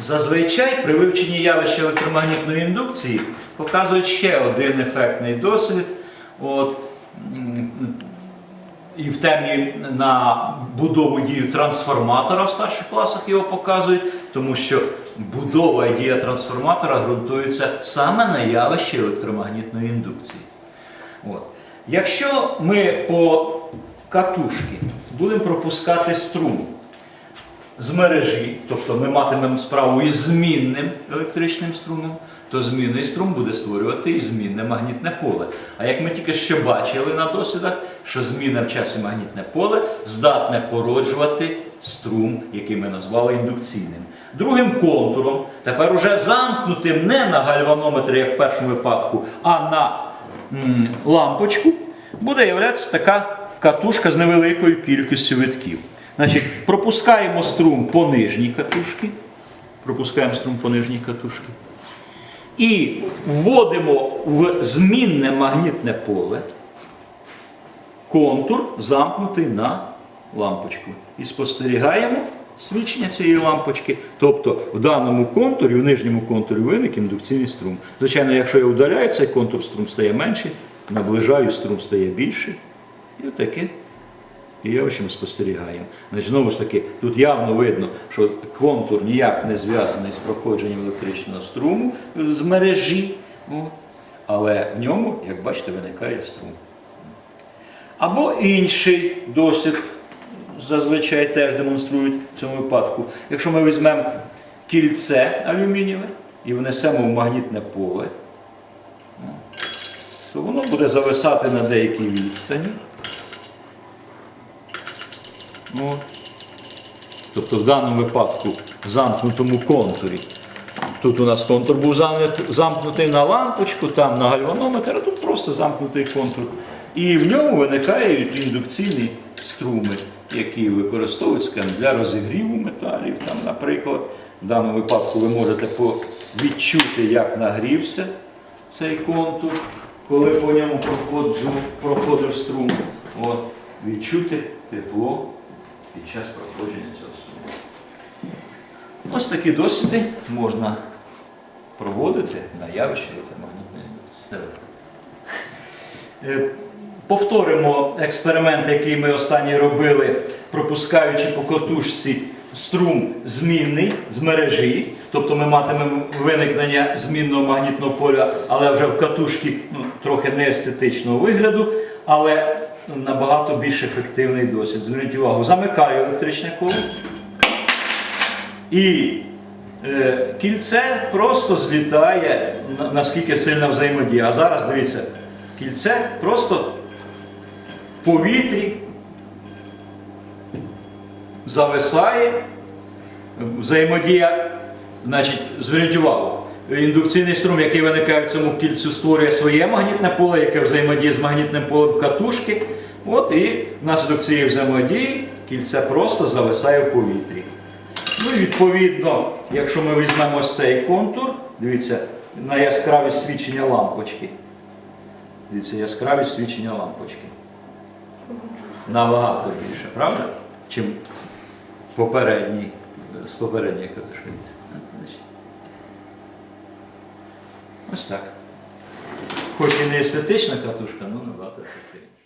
Зазвичай при вивченні явища електромагнітної індукції показують ще один ефектний дослід. От, і в темі на будову дію трансформатора в старших класах його показують, тому що будова і дія трансформатора ґрунтуються саме на явищі електромагнітної індукції. От. Якщо ми по катушки будемо пропускати струм з мережі, тобто ми матимемо справу із змінним електричним струмом, то змінний струм буде створювати і змінне магнітне поле. А як ми тільки що бачили на дослідах, що зміна в часі магнітне поле здатне породжувати струм, який ми назвали індукційним. Другим контуром, тепер уже замкнутим не на гальванометр, як в першому випадку, а на м, лампочку, буде являтися така катушка з невеликою кількістю витків. Значить, пропускаємо струм по нижній катушці. Пропускаємо струм по нижній катушці. І вводимо в змінне магнітне поле контур, замкнутий на лампочку. І спостерігаємо свідчення цієї лампочки. Тобто в даному контурі, в нижньому контурі виник індукційний струм. Звичайно, якщо я удаляю цей контур, струм стає менший, наближаю, струм стає більший. І отаке і явище ми спостерігаємо. Значить, знову ж таки, тут явно видно, що контур ніяк не зв'язаний з проходженням електричного струму з мережі, але в ньому, як бачите, виникає струм. Або інший досвід, зазвичай теж демонструють в цьому випадку. Якщо ми візьмемо кільце алюмінієве і внесемо в магнітне поле, то воно буде зависати на деякій відстані. От. Тобто в даному випадку в замкнутому контурі. Тут у нас контур був замкнутий на лампочку, там на гальванометр, а тут просто замкнутий контур. І в ньому виникають індукційні струми, які використовують скажімо, для розігріву металів. Там, наприклад, в даному випадку ви можете відчути, як нагрівся цей контур, коли по ньому проходжу, проходив струм. От, відчути тепло під час проходження цього струму. Ось такі досліди можна проводити на явище електромагнітної індукції. Е, Повторимо експеримент, який ми останній робили, пропускаючи по котушці струм змінний з мережі. Тобто ми матимемо виникнення змінного магнітного поля, але вже в катушці ну, трохи неестетичного вигляду, але набагато більш ефективний досвід. Зверніть увагу, замикаю електричне коло. І е, кільце просто злітає, наскільки сильна взаємодія. А зараз дивіться, кільце просто в повітрі зависає, взаємодія, значить, зверніть увагу. Індукційний струм, який виникає в цьому кільцю, створює своє магнітне поле, яке взаємодіє з магнітним полем катушки. От і внаслідок цієї взаємодії кільце просто зависає в повітрі. Ну і відповідно, якщо ми візьмемо цей контур, дивіться, на яскравість свічення лампочки. Дивіться, яскравість свічення лампочки. Набагато більше, правда? Чим попередній, з попередньої катушки. Ось так. Хоч і не естетична катушка, але набагато ефективніша.